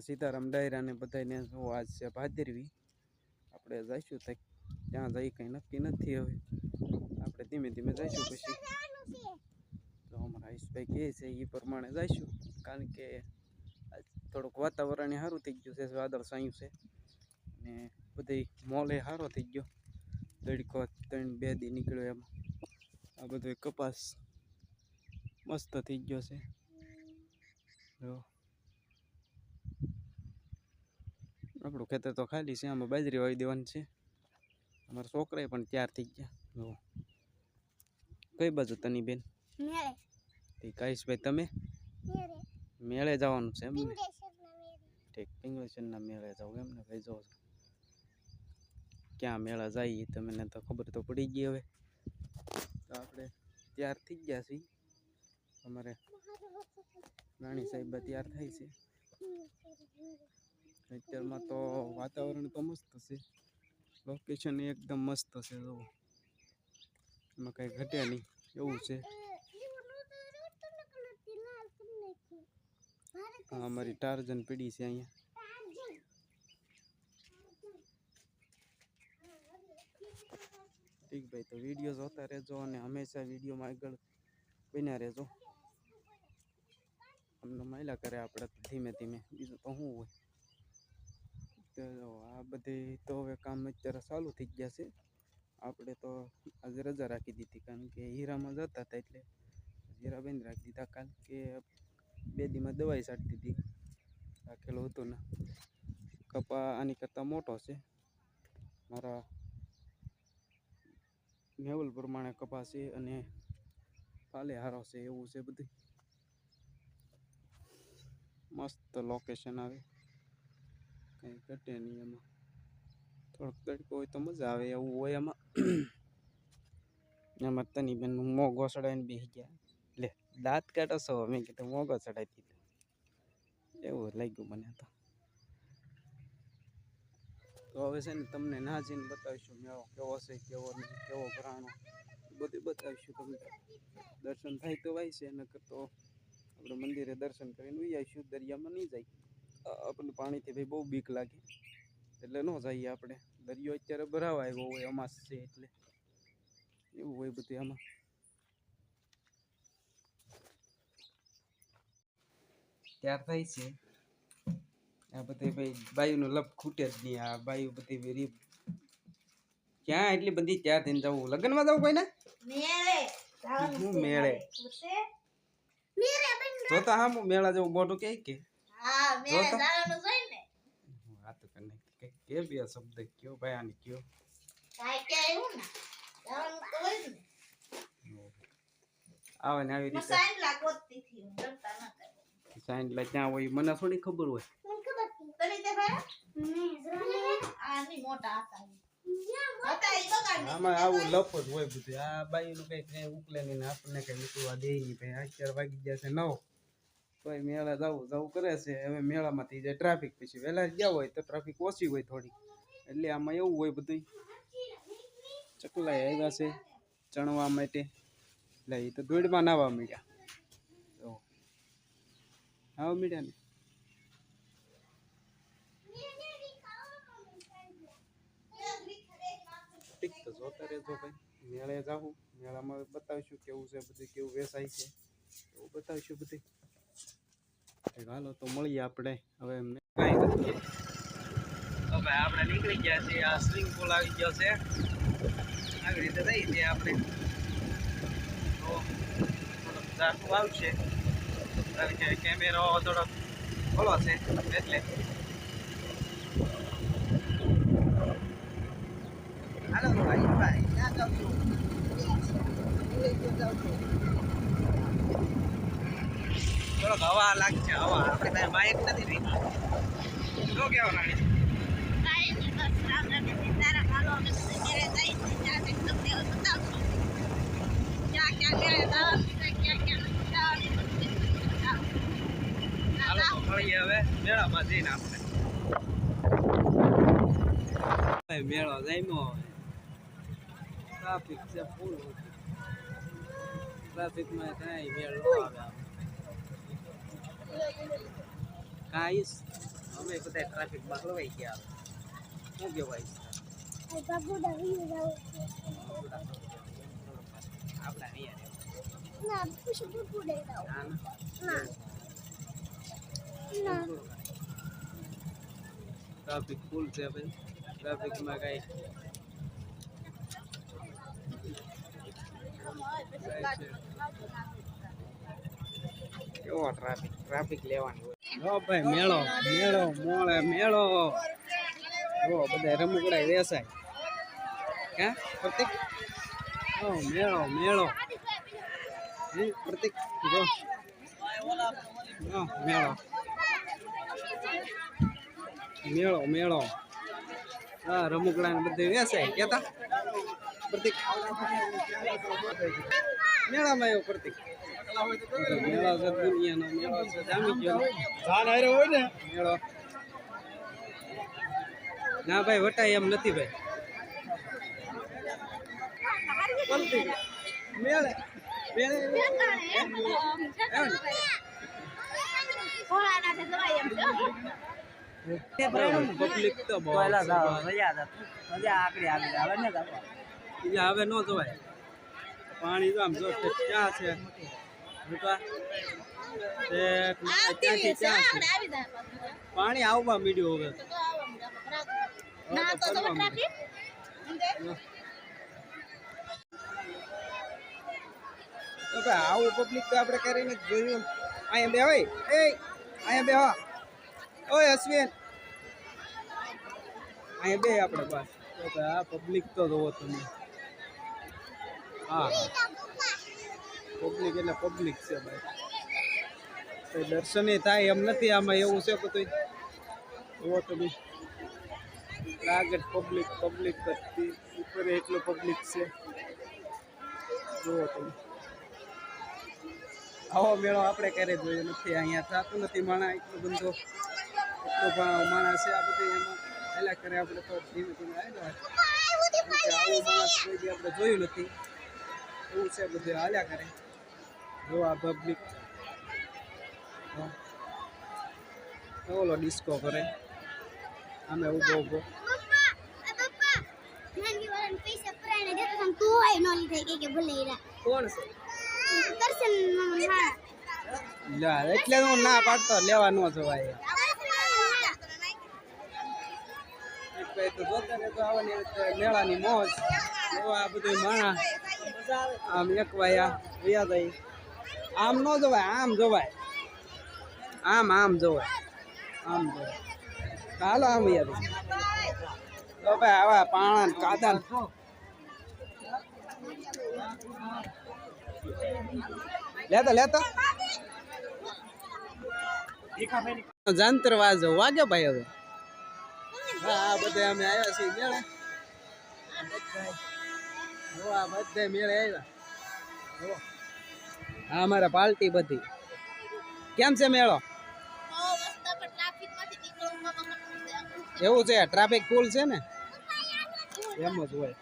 સીતારામ ડાયરા ને બધાને જો આજ છે ભાદરવી. આપણે જઈશું ત્યાં જઈ કંઈ નક્કી નથી હવે. આપણે ધીમે ધીમે જઈશું પછી. તો અમારા આયુષભાઈ કહે છે એ પ્રમાણે જઈશું. કારણ કે આજ થોડુંક વાતાવરણ સારું થઈ ગયું છે, વાદળ સાયું છે. ને બધી મોલે સારો થઈ ગયો. તડકો ત્રણ બે દી નીકળ્યો એમાં. આ બધો કપાસ મસ્ત થઈ ગયો છે. જો આપણું ખેતર તો ખાલી છે આમાં બાજરી વાવી દેવાની છે. અમારા છોકરાએ પણ તૈયાર થઈ ગયા. કઈ બાજુ તની બેન? કહીશભાઈ તમે? મેળે. જવાનું છે એમ ને? પિંગળેશ્વરના મેળે. ઠીક પિંગળેશ્વરના મેળે જાઓ એમ ને ભાઈ જાઓ. ક્યાં મેળા જઈએ તમને તો ખબર તો પડી ગઈ હવે. તો આપણે તૈયાર થઈ ગયા છીએ. અમારે રાણી સાહેબ તૈયાર થાય છે. અત્યારમાં તો વાતાવરણ તો મસ્ત છે. લોકેશન એકદમ મસ્ત છે જો એમાં કાંઈ ઘટે નહીં, એવું છે. આ અમારી ટાર્જન પીડી છે અહીંયા. ઠીક ભાઈ, તો વીડિયો જોતા રહેજો અને હંમેશા વિડીયોમાં આગળ બન્યા રહેજો. અમને માયલા કરે આપણે તો ધીમે ધીમે. બીજું તો શું હોય? તો આ બધી તો હવે કામ અત્યારે ચાલુ થઈ ગયા છે. આપણે તો આજે રજા રાખી દીધી, કારણ કે હીરામાં જતા હતા એટલે હીરા બંધ રાખી દીધા. કારણ કે બે દીમાં દવાઈ છાંટી દીધી. રાખેલો હતો ને. કપા આની કરતાં મોટો છે. મારા મેવલ પ્રમાણે કપા છે અને ફાલે હારો છે, એવું છે બધું મસ્ત લોકેશન આવે. કંઈ ઘટે નહીં એમાં. થોડોક તડકો હોય તો મજા આવે એવું હોય એમાં. એમાં તની બેન મોગો ચડાવીને બેસી ગયા. લે, દાંત કાઢો છો? મેં કીધું મોગો ચડાવી દીધો. એવું લાગ્યું મને તો. હવે છે ને તમને ના જઈને બતાવીશું મેળો કેવો છે, કેવો નહીં, કેવો ભરાણો બધું બતાવીશું તમને. દર્શન થાય તો વાય છે, નકર તો આપણે મંદિરે દર્શન કરીને આવીશું, દરિયામાં નહીં જાય. આપણને પાણીથી ભાઈ બહુ બીક લાગે. એટલે ન જઈએ આપણે. દરિયો અત્યારે ભરાવા આવ્યો હોય અમાસ છે એટલે. એવું હોય બધું આમાં. ત્યાર થાય છે. આ બધી ભાઈ બાયુનું લપ ખૂટે જ નહીં. આ બાયુ બધી વેરી ક્યાં એટલી બધી ત્યાર થઈને જવું? લગ્નમાં જવું કોઈને? મેળે. હું મેળે. મેળે. બંધ જોતા હા હું મેળા જેવું મોટું કે કે? હા મેળે જવાનું ને. કે કે બે શબ્દ કયો ભાઈ આને કયો? કાંઈ કે આવ્યું ને જવાનું તો હોય ને. આવે ને આવી રીતે. સાઈન લા ગોતતી હું ડરતા ન કરે સાઈન લા ત્યાં હોય મને થોડી ખબર હોય. મને ખબર તને તે ભાઈ? આ મોટા હતા. હતા ઈ બગાડ. આમાં આવું જ હોય બધું. આ બાઈનું કઈ કઈ ઉકલે નહીં આપણને કઈ ઉકલવા દે નહીં. ભાઈ અત્યારે વાગી ગયા છે નવ. તોય મેળા જવું જવું કરે છે. હવે મેળામાંથી જે ટ્રાફિક પછી વહેલા ગયા હોય તો ટ્રાફિક ઓછી હોય થોડી એટલે આમાં એવું હોય બધું ચકલાઈ આવ્યા છે ચણવા માટે. એટલે એ તો દોડમાં નાવા મળ્યા તો નાવા મળ્યા ને? ઠીક તો જોતા રહેજો ભાઈ. મેળે જાવું. મેળામાં બતાવીશું કેવું છે બધું, કેવું વેચાય છે. એવું બતાવીશું બધું હાલો તો મળીએ આપણે. હવે એમને કાંઈ તો ભાઈ, આપણે નીકળી ગયા છીએ. આ સ્વિમિંગ પુલ આવી ગયો છે. આવી રીતે થઈ છે આપણે. તો થોડોક ઝાકું આવશે કારણ કે કેમેરો થોડોક ખોલો છે. એટલે હાલો ભાઈ ભાઈ ક્યાં જાવ છો થોડોક હવા લાગશે, હવા. આપણે કાંઈ માયક નથી રહી શું કહેવા ત્યાં તમને હવે. મેળામાં જઈને આપણે. મેળો જમ્યો ટ્રાફિક છે ફૂલ ટ્રાફિકમાં કાંઈ મેળ ન આવે કાંઈ અમે બધા ટ્રાફિકમાં હલવાઈ ગયા. શું કહેવાય આપણા અહીંયા ના ના. ટ્રાફિક ફૂલ છે ભાઈ. ટ્રાફિકમાં કઈ કેવો ટ્રાફિક ટ્રાફિક લેવાની હોય. ભાઈ, મેળો મેળો, મોળે, મેળો. ઓ બધા રમકડા વેસાય. હે પ્રતિક? ઓ, મેળો મેળો. હે, પ્રતિક? જો. મેળો. મેળો મેળો. હા રમકડા ને બધે વેચાય કેતા? પ્રતિક. મેળામાં આવ્યો પ્રતિક. મેળો છે દુનિયાનો મેળો છે જામી ગયો મેળો ના ભાઈ વટાય એમ નથી ભાઈ પ્રતિક મેળે મેળે પબ્લિક તો બહુ બીજા હવે ન જોવાય પાણી તો આમ જો ક્યાં છે. પાણી આવવા મીડ્યું હવે. આવું પબ્લિક તો આપણે કરીને જોયું અહીંયા બે હોય એ અહીંયા બે હા. ઓય અશ્વિન. અહીંયા બે આપણે બસ આ પબ્લિક તો જોવો તમે. હા. પબ્લિક એટલે પબ્લિક છે ભાઈ. તો દર્શને થાય એમ નથી આમાં એવું છે બધું જુઓ તમે. આગળ પબ્લિક પબ્લિક કરતી ઉપર એટલું પબ્લિક છે. જુઓ તમે. આવો મેળો આપણે ક્યારે જોયો નથી અહીંયા થતું નથી માણા એટલો બધો એટલો માણસ છે આ બધું એમાં પહેલાં કરે આપણે તો ધીમે ધીમે આવ્યા. આવું માણસ કોઈ આપણે જોયું નથી. એવું છે બધું હાલ્યા કરે. જો આ પબ્લિક ઓલો ડિસ્કો કરે અમે ઊભો લા, એટલે હું ના પાડતો, લેવા ન જવાય. મેળાની મોજ. આ બધું માણા. આમ એક વાયા આમ ન જોવાય, આમ જોવાય. આમ આમ જોવાય. આમ જોવાય. હાલો આમ યાર. તો ભાઈ આવા પાણા કાદા લેતા, લેતો. જંતર વાજો વાગ્યો ભાઈ હવે. આ બધા અમે આવ્યા છીએ મેળે. આ બધા મેળે આવ્યા. આ અમારા પાર્ટી બધી. કેમ છે મેળો? એવું છે ટ્રાફિક ફૂલ છે ને? એમ જ હોય.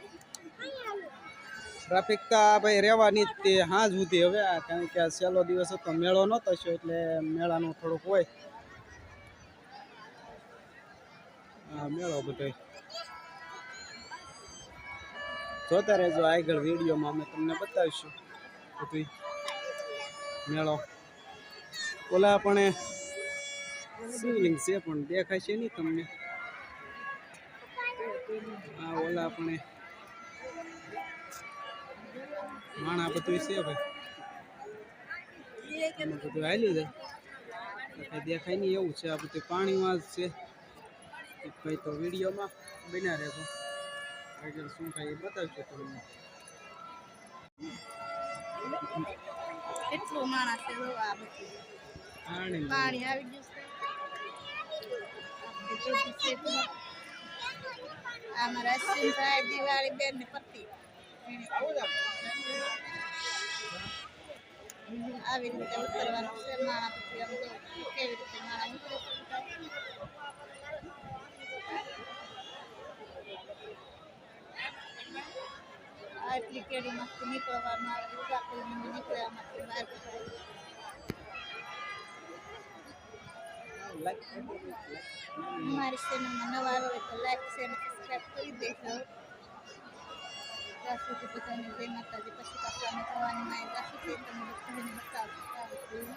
ટ્રાફિક તો ભાઈ રહેવાની જ તે હાજ સુધી. હવે કારણ કે છેલ્લો દિવસ હતો, મેળો નહોતો થયો એટલે મેળાનું થોડુંક હોય. હા, મેળો બધો. જોતા રહેજો, આગળ વિડીયોમાં અમે તમને બતાવીશું બધું મેળો. ઓલા પણ શિવલિંગ છે પણ દેખાય છે નહીં તમને. આ ઓલા આપણે માણા બધું છે ભાઈ. બધું હાલ્યું છે. દેખાય નહીં એવું છે, આ બધું પાણીમાં જ છે. ભાઈ તો વિડીયોમાં બન્યા રહેજો આગળ શું થાય એ બતાવજો તમને. કેટલું માણસ છે આ બધું? પાણી. આવી ગયું છે. દિવાળી બેન ને પતિ. આવી રીતે ઉતરવાનું છે. માણા પછી કેવી રીતે માણા ઉતરે આટલી કેડીમાંથી ઊભા કરીને નીકળ્યામાંથી બહાર નીકળે. અમારી ચેનલમાં નવા આવે તો લાઈક શેર સબસ્ક્રાઈબ કરી દેજો. ત્યાં સુધી બધાને જય માતાજી. પછી અમે થવાની માં ત્યાં સુધી તમને બધાને બતાવશું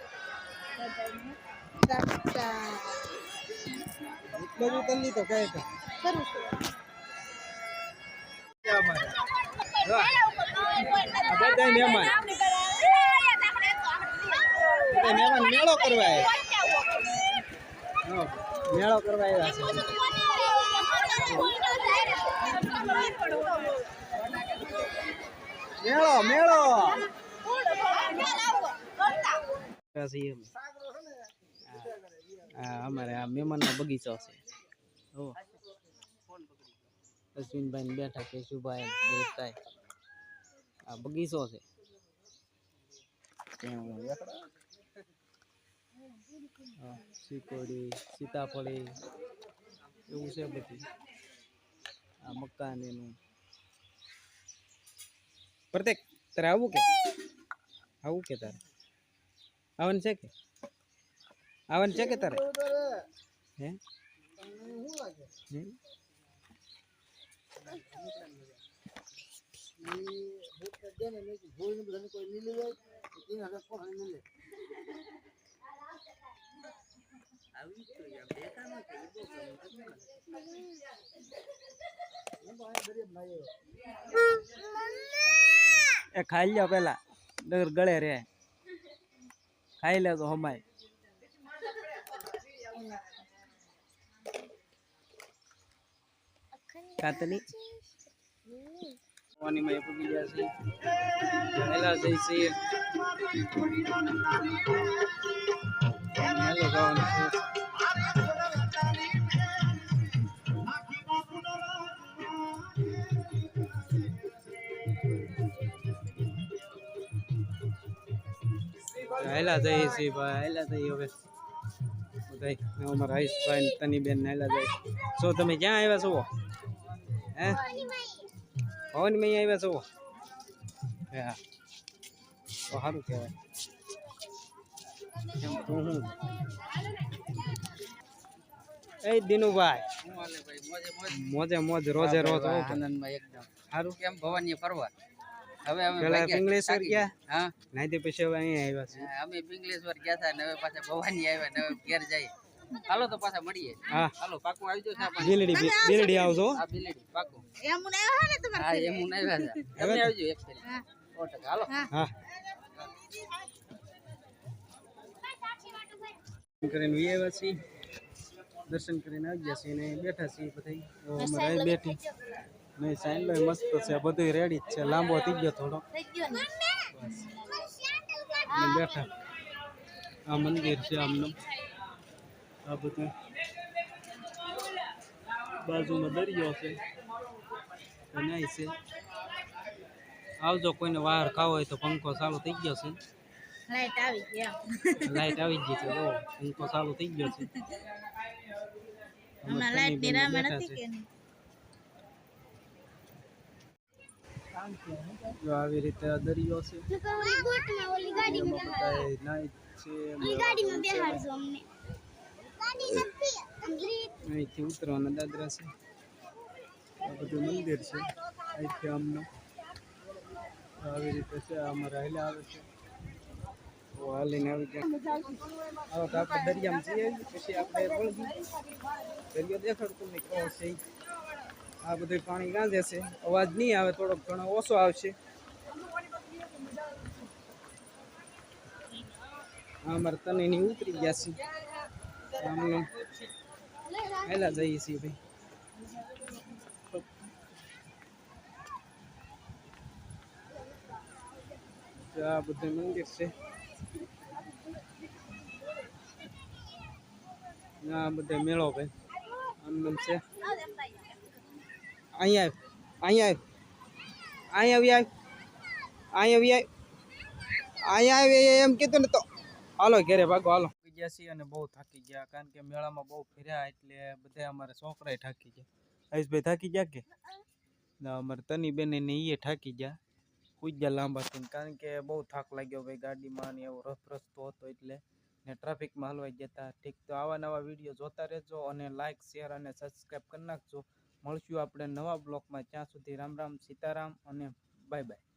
બધું કરી લીધો કઈ કરું છું. બધા મહેમાન મહેમાન મેળો કરવા આવ્યા મેળો. કરવા આવ્યા છે મેળો મેળો અમારે આ મહેમાનનો બગીચો છે. અશ્વિનભાઈ બેઠા કેશુભાઈ દેવતાય આ બગીચો છે. શીકોડી, સીતાફળી, એવું છે બધું. આ મકાન એનું. પ્રત્યેક, તારે આવું કે? આવું કે તારે? આવન છે કે? આવન છે કે તારે? હે? એ ખાઈ લ્યો પેલા. ડર ગળે રે ખાઈ લે તો હમાય. કાતની પાણી માં પૂગી ગયા છે. પહેલા જઈ છીએ હેલો જવાનું છે. હેલા જઈએ છીએ ભાઈ હેલા જઈએ હવે. બધા અમારા હરીશભાઈ ભાઈ તની બેન હેલા જાય શું તમે ક્યાં આવ્યા છો? હે? ભવનમાં આવ્યા છો? હા તો સારું કહેવાય. તું એ દિનુભાઈ. મોજે મોજ રોજે રોજ આનંદમાં એકદમ સારું કેમ? ભવાની ફરવા. હવે અમે પેલા ભાગ્યા ગયા? હા. પછી હવે અહીંયા આવ્યા છે અમે પિંગલેશ્વર ગયા હતા ને હવે પાછા ભવાની આવ્યા ને હવે ઘેર જઈએ. હાલો તો પાછા મળીએ. હા. હાલો પાકું આવી જશે આપણે બિલડી બિલડી આવજો. આ બિલડી પાકું. એમું આવ્યા ને તમારે હા એમું આવ્યા છે. તમે આવજો એક ફેરી. હા. ઓટક હાલો. હા. કરીને વી આવ્યા છીએ. દર્શન કરીને આવી ગયા છીએ ને બેઠા છીએ બધા અમારે બેઠી. નહીં સાઈન લો મસ્ત છે બધું રેડી જ છે. લાંબો થઈ ગયો થોડો. બેઠા. આ મંદિર છે આમનું. આ બધું બાજુમાં દરિયો છે. નાય છે. આવજો કોઈને વાર ખાવો હોય તો પંખો ચાલુ થઈ ગયો છે. લાઈટ આવી ગયા. લાઈટ આવી ગઈ છે જો પંખો ચાલુ થઈ ગયો છે. હમણાં લાઈટની રામે નથી કે જો આવી રીતે આ દરિયો છે. એમાં ગાડીમાં બેહાડજો છે. અહીંથી ઉતરવાના દાદરા છે. આ બધું મંદિર છે. અહીંથી આમનું આવી રીતે છે. અમારા હેલા આવે છે. હાલીને આવી ગયા. આવો તો આપણે દરિયામાં જઈએ પછી આપણે વળગી દરિયો દેખાડતું નહીં, કહો છે આ બધું પાણી ગાંધે છે. અવાજ નહીં આવે, થોડોક ઘણો ઓછો આવશે. આ અમારે તને ઉતરી ગયા છે. આમનું હેલા જઈએ છીએ ભાઈ તો આ બધું મંદિર છે ને આ બધે મેળો ભાઈ આમ છે અહીંયા આવ અહીંયા આવ અહીંયા આવી આવ અહીંયા આવી આવ અહીંયા આવી એમ કીધું ને તો હાલો ઘરે ભાગો હાલો ગયા છીએ અને બહુ થાકી ગયા. કારણ કે મેળામાં બહુ ફર્યા એટલે બધા અમારા છોકરાએ થાકી ગયા. હરીશભાઈ થાકી ગયા કે? અમારે તની બેને ને એ થાકી ગયા. કૂદ ગયા લાંબા થઈને. કારણ કે બહુ થાક લાગ્યો ભાઈ ગાડીમાં ને એવો રફ રસ્તો હતો એટલે. ને ટ્રાફિકમાં હલવાઈ જતા ઠીક તો આવા નવા વીડિયો જોતા રહેજો અને લાઇક શેર અને સબસ્ક્રાઈબ કરી નાખજો. મળશું આપણે નવા બ્લોગમાં ત્યાં સુધી રામ રામ, સીતારામ અને બાય બાય